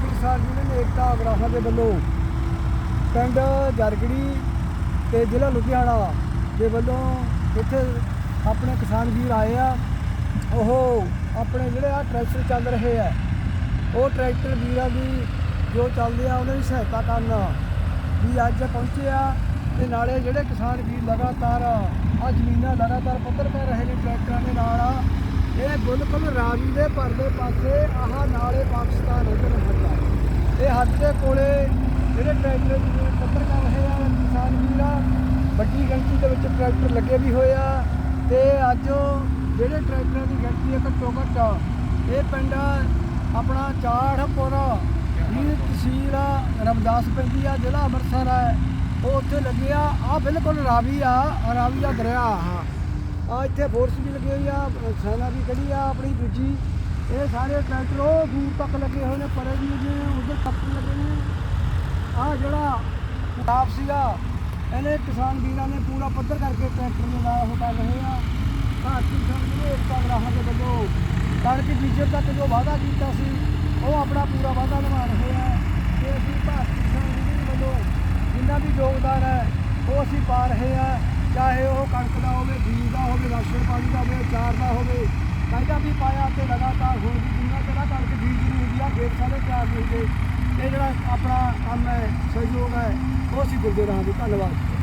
ਕਿਸਾਨ ਯੂਨੀਅਨ ਏਕਤਾ ਵਿਰਾਸਾ ਦੇ ਵੱਲੋਂ ਪਿੰਡ ਜਰਗੜੀ ਤੇ ਜ਼ਿਲ੍ਹਾ ਲੁਧਿਆਣਾ ਦੇ ਵੱਲੋਂ ਇੱਥੇ ਆਪਣੇ ਕਿਸਾਨ ਵੀਰ ਆਏ ਆ। ਉਹ ਆਪਣੇ ਜਿਹੜੇ ਆ ਟਰੈਕਟਰ ਚੱਲ ਰਹੇ ਆ। ਉਹ ਟਰੈਕਟਰ ਵੀਰਾਂ ਦੀ ਜੋ ਚੱਲਦੇ ਆ ਉਹਨਾਂ ਦੀ ਸਹਾਇਤਾ ਕਰਨ ਵੀ ਅੱਜ ਪਹੁੰਚੇ ਆ ਤੇ ਨਾਲੇ ਜਿਹੜੇ ਕਿਸਾਨ ਵੀਰ ਲਗਾਤਾਰ ਆ ਜ਼ਮੀਨਾਂ ਲਗਾਤਾਰ ਪੱਧਰ ਕਰ ਰਹੇ ਨੇ ਟਰੈਕਟਰਾਂ ਦੇ ਨਾਲ ਆ ਇਹ ਬਿਲਕੁਲ ਰਾਵੀ ਦੇ ਪਰਲੇ ਪਾਸੇ ਆਹ ਨਾਲੇ ਪਾਕਿਸਤਾਨ ਉਧਰ ਇਹ ਹੱਦ ਦੇ ਕੋਲੇ ਜਿਹੜੇ ਟਰੈਕਟਰ ਜ਼ਮੀਨ ਪੱਧਰ ਕਰ ਰਹੇ ਆ ਕਿਸਾਨ ਵੀਰ ਆ ਵੱਡੀ ਗਿਣਤੀ ਦੇ ਵਿੱਚ ਟਰੈਕਟਰ ਲੱਗੇ ਵੀ ਹੋਏ ਆ ਤੇ ਅੱਜ ਜਿਹੜੇ ਟਰੈਕਟਰਾਂ ਦੀ ਗਿਣਤੀ ਹੈ ਘੱਟੋ ਘੱਟ ਇਹ ਪਿੰਡ ਆਪਣਾ ਚਾੜਪੁਰ ਇਹ ਤਹਿਸੀਲ ਆ, ਰਮਦਾਸ ਪੈਂਦੀ ਆ ਜ਼ਿਲ੍ਹਾ ਅੰਮ੍ਰਿਤਸਰ ਹੈ ਉਹ ਉੱਥੇ ਲੱਗੇ ਆ ਆ ਬਿਲਕੁਲ ਰਾਵੀ ਆ ਰਾਵੀ ਦਾ ਦਰਿਆ ਆ। ਆ ਇੱਥੇ ਫੋਰਸ ਵੀ ਲੱਗੀ ਹੋਈ ਆ ਸੈਨਾ ਵੀ ਖੜੀ ਆ ਆਪਣੀ ਦੂਜੀ। ਇਹ ਸਾਰੇ ਟਰੈਕਟਰ ਉਹ ਦੂਰ ਤੱਕ ਲੱਗੇ ਹੋਏ ਨੇ ਪਰੇ ਵੀ ਜੇ ਉਧਰ ਤੱਕ ਲੱਗੇ ਨੇ ਆ ਜਿਹੜਾ ਖਰਾਬ ਸੀਗਾ। ਇਹਨੇ ਕਿਸਾਨ ਵੀਰਾਂ ਨੇ ਪੂਰਾ ਪੱਧਰ ਕਰਕੇ ਟਰੈਕਟਰ ਨੂੰ ਲਾਇਆ ਉਹ ਕਰ ਰਹੇ ਆ। ਭਾਰਤੀ ਸੰਘ ਦੇ ਏਕਤਾ ਗ੍ਰਾਹਾਂ ਦੇ ਵੱਲੋਂ ਕਣਕ ਬੀਜਣ ਤੱਕ ਜੋ ਵਾਅਦਾ ਕੀਤਾ ਸੀ, ਉਹ ਆਪਣਾ ਪੂਰਾ ਵਾਅਦਾ ਨਿਭਾ ਰਹੇ ਆ। ਤੇ ਅਸੀਂ ਭਾਰਤੀ ਸੰਘ ਦੇ ਵੱਲੋਂ ਜਿੰਨਾ ਵੀ ਯੋਗਦਾਨ ਹੈ, ਉਹ ਅਸੀਂ ਪਾ ਰਹੇ ਆ। ਚਾਹੇ ਉਹ ਕਣਕ ਦਾ ਹੋਵੇ, ਬੀਜ ਦਾ ਹੋਵੇ, ਰਾਸ਼ਨ ਪਾਣੀ ਦਾ ਹੋਵੇ ਚਾਰ ਦਾ ਹੋਵੇ ਕਹਿੰਦਾ ਵੀ ਪਾਇਆ ਤੇ ਲਗਾਤਾਰ ਹੋਰ ਵੀ ਜਿੰਨਾ ਜਿਹੜਾ ਕਣਕ ਬੀਜ ਨਹੀਂ ਹੁੰਦੀ ਆ ਖੇਤ ਸਾਰੇ ਤਿਆਰ ਨਹੀਂ ਇਹ ਜਿਹੜਾ ਆਪਣਾ ਕੰਮ ਹੈ, ਸਹਿਯੋਗ ਹੈ ਗੁਰਦੇ ਅਸੀਂ ਦਿੰਦੇ ਧੰਨਵਾਦ।